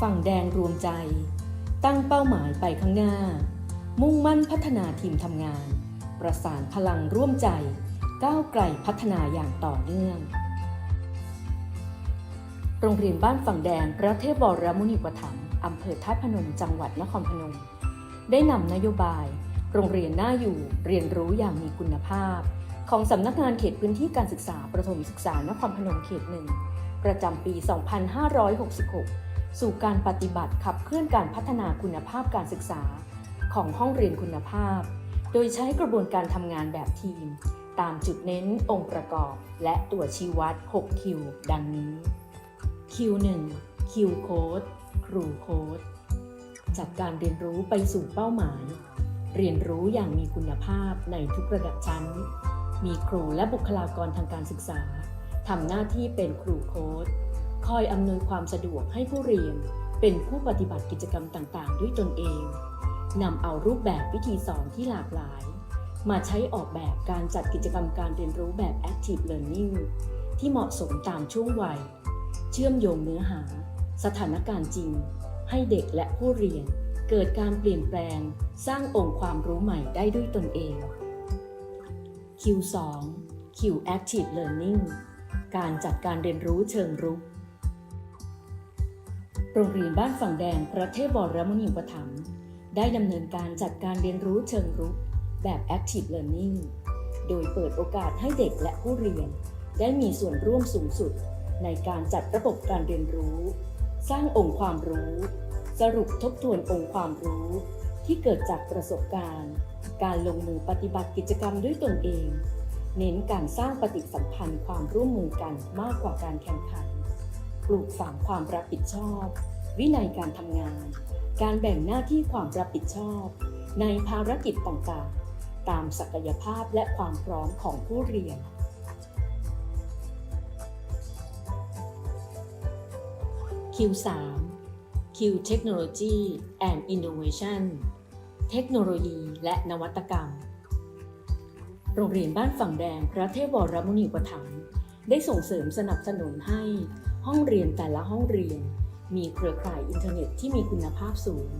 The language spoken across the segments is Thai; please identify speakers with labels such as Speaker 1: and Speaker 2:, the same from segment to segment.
Speaker 1: ฝั่งแดงรวมใจ ตั้งเป้าหมายไปข้างหน้า มุ่งมั่นพัฒนาทีมทำงาน ประสานพลังร่วมใจ ก้าวไกลพัฒนาอย่างต่อเนื่อง โรงเรียนบ้านฝั่งแดงพระเทพวรมุนีปถัมภ์อำเภอท่าพนมจังหวัดนครพนม ได้นำนโยบาย โรงเรียนน่าอยู่เรียนรู้อย่างมีคุณภาพ ของสำนักงานเขตพื้นที่การศึกษาประถมศึกษานครพนมเขตหนึ่งประจำปี 2566 สู่การปฏิบัติขับเคลื่อนการพัฒนาคุณภาพการศึกษาของห้องเรียนคุณภาพ โดยใช้กระบวนการทำงานแบบทีม ตามจุดเน้นองค์ประกอบ และตัวชี้วัด6คิวดังนี้ Q1 Q Code ครูโค้ดจัดการเรียนรู้ไปสู่เป้าหมาย เรียนรู้อย่างมีคุณภาพในทุกระดับชั้น มีครูและบุคลากรทางการศึกษาทำหน้าที่เป็นครูโค้ด คอยอำนวยความสะดวกให้ผู้เรียนเป็นผู้ปฏิบัติกิจกรรมต่างๆ ด้วยตนเองนำเอารูปแบบวิธีสอนที่หลากหลาย มาใช้ออกแบบการจัดกิจกรรมการเรียนรู้แบบ Active Learning ที่เหมาะสมตามช่วงวัย เชื่อมโยงเนื้อหา สถานการณ์จริง ให้เด็กและผู้เรียน เกิดการเปลี่ยนแปลง สร้างองค์ความรู้ใหม่ได้ด้วยตนเอง Q2 Q Active Learning การจัดการเรียนรู้เชิงรุก โรงเรียนบ้านฝั่งแดงพระเทพวรมุนีอุปถัมภ์ได้ดำเนินการจัดการเรียนรู้เชิงรุกแบบ Active Learning โดยเปิดโอกาสให้เด็กและผู้เรียน ได้มีส่วนร่วมสูงสุด ในการจัดระบบการเรียนรู้ สร้างองค์ความรู้ สรุปทบทวนองค์ความรู้ ที่เกิดจากประสบการณ์ การลงมือปฏิบัติกิจกรรมด้วยตนเอง เน้นการสร้างปฏิสัมพันธ์ความร่วมมือกันมากกว่าการแข่งขัน ปลูกฝังความรับผิดชอบ วินัยการทำงาน การแบ่งหน้าที่ความรับผิดชอบ ในภารกิจต่างๆ ตามศักยภาพและความพร้อมของผู้เรียน Q3 Q Technology and Innovation เทคโนโลยีและนวัตกรรม โรงเรียนบ้านฝั่งแดงพระเทพวรมุนีอุปถัมได้ส่งเสริมสนับสนุนให้ ห้องเรียนแต่ละห้องเรียน มีเครือข่ายอินเทอร์เน็ตที่มีคุณภาพสูง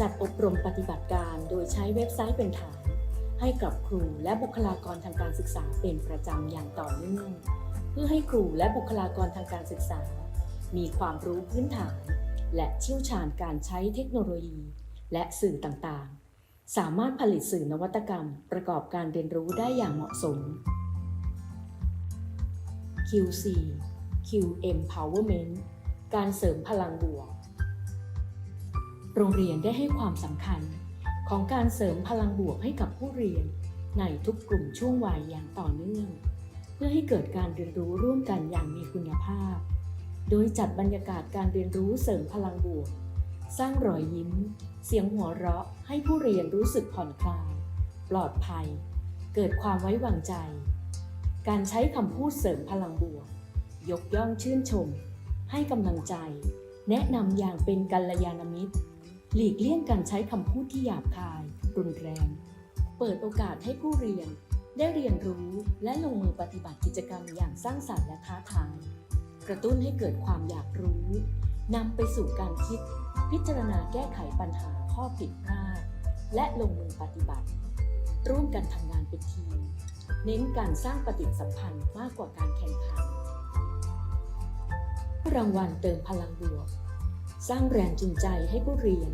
Speaker 1: จัดอบรมปฏิบัติการโดยใช้เว็บไซต์เป็นฐาน ให้กับครูและบุคลากรทางการศึกษาเป็นประจำอย่างต่อเนื่อง เพื่อให้ครูและบุคลากรทางการศึกษา มีความรู้พื้นฐาน และเชี่ยวชาญการใช้เทคโนโลยี และสื่อต่างๆ สามารถผลิตสื่อนวัตกรรม ประกอบการเรียนรู้ได้อย่างเหมาะสม Q4 Q Empowerment การเสริมพลังบวก โรงเรียนได้ให้ความสำคัญของการเสริมพลังบวกให้กับผู้เรียน ในทุกกลุ่มช่วงวัยอย่างต่อเนื่อง เพื่อให้เกิดการเรียนรู้ร่วมกันอย่างมีคุณภาพ โดยจัดบรรยากาศการเรียนรู้เสริมพลังบวก สร้างรอยยิ้ม เสียงหัวเราะ ให้ผู้เรียนรู้สึกผ่อนคลาย ปลอดภัย เกิดความไว้วางใจ การใช้คำพูดเสริมพลังบวก ยกย่องชื่นชม ให้กำลังใจ แนะนำอย่างเป็นกัลยาณมิตร หลีกเลี่ยงการใช้คำพูดที่หยาบคาย รุนแรง เปิดโอกาสให้ผู้เรียน ได้เรียนรู้และลงมือปฏิบัติกิจกรรมอย่างสร้างสรรค์และท้าทาย กระตุ้นให้เกิดความอยากรู้นำไปสู่การคิด พิจารณาแก้ไขปัญหาข้อผิดพลาด และลงมือปฏิบัติ ร่วมกันทำงานเป็นทีม เน้นการสร้างปฏิสัมพันธ์มากกว่าการแข่งขัน รางวัลเติมพลังบวก สร้างแรงจูงใจให้ผู้เรียน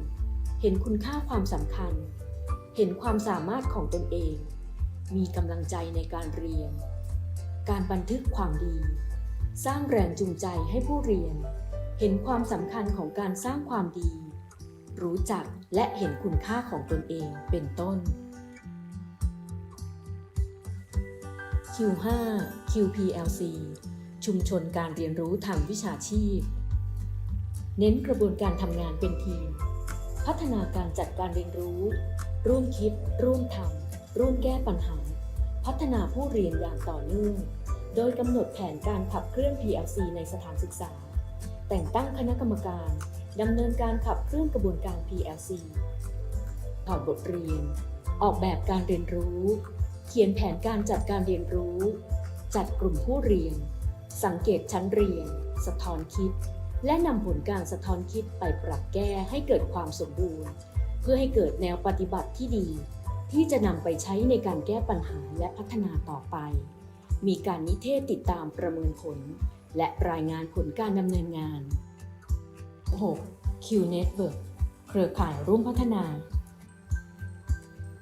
Speaker 1: เห็นคุณค่าความสำคัญ เห็นความสามารถของตนเอง มีกำลังใจในการเรียน การบันทึกความดี สร้างแรงจูงใจให้ผู้เรียน เห็นความสำคัญของการสร้างความดี รู้จักและเห็นคุณค่าของตนเองเป็นต้น Q5 QPLC ชุมชนการเรียนรู้ทางวิชาชีพ เน้นกระบวนการทำงานเป็นทีม พัฒนาการจัดการเรียนรู้ ร่วมคิด ร่วมทำร่วมแก้ปัญหา พัฒนาผู้เรียนอย่างต่อเนื่อง โดยกำหนดแผนการขับเคลื่อน PLC ในสถานศึกษา แต่งตั้งคณะกรรมการดำเนินการขับเคลื่อนกระบวนการ PLC ถอดบทเรียน ออกแบบการเรียนรู้ เขียนแผนการจัดการเรียนรู้ จัดกลุ่มผู้เรียน สังเกตชั้นเรียนสะท้อนคิด และนำผลการสะท้อนคิดไปปรับแก้ให้เกิดความสมบูรณ์ เพื่อให้เกิดแนวปฏิบัติที่ดี ที่จะนำไปใช้ในการแก้ปัญหาและพัฒนาต่อไป มีการนิเทศติดตามประเมินผล และรายงานผลการดำเนินงาน 6. Q Network เครือข่ายร่วมพัฒนา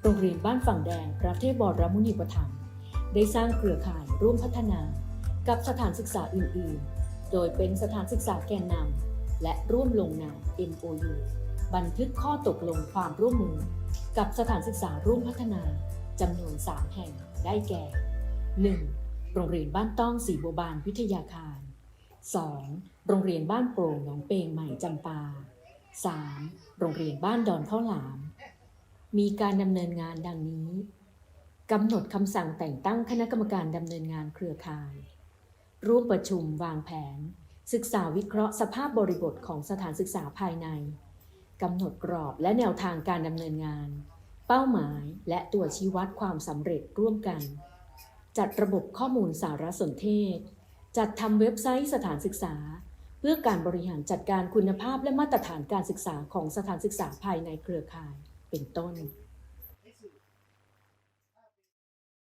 Speaker 1: โรงเรียนบ้านฝั่งแดงพระเทพวรมุนีปถัมได้สร้างเครือข่ายร่วมพัฒนา กับสถานศึกษาอื่น ๆ โดยเป็นสถานศึกษาแกนนำและร่วมลงนาม MOU บันทึกข้อตกลงความร่วมมือ กับสถานศึกษาร่วมพัฒนาจำนวน 3 แห่งได้แก่ 1. โรงเรียนบ้านต้องสีบัวบานวิทยาคาร 2. โรงเรียนบ้านโปร่งหนองเปงใหม่จำปา 3. โรงเรียนบ้านดอนข้าวหลาม มีการดำเนินงานดังนี้กำหนดคำสั่งแต่งตั้งคณะกรรมการดำเนินงานเครือข่าย ร่วมประชุมวางแผน ศึกษาวิเคราะห์สภาพบริบทของสถานศึกษาภายในกำหนดกรอบและแนวทางการดำเนินงาน เป้าหมายและตัวชี้วัดความสำเร็จร่วมกัน จัดระบบข้อมูลสารสนเทศ จัดทำเว็บไซต์สถานศึกษา เพื่อการบริหารจัดการคุณภาพและมาตรฐานการศึกษาของสถานศึกษาภายในเครือข่าย เป็นต้น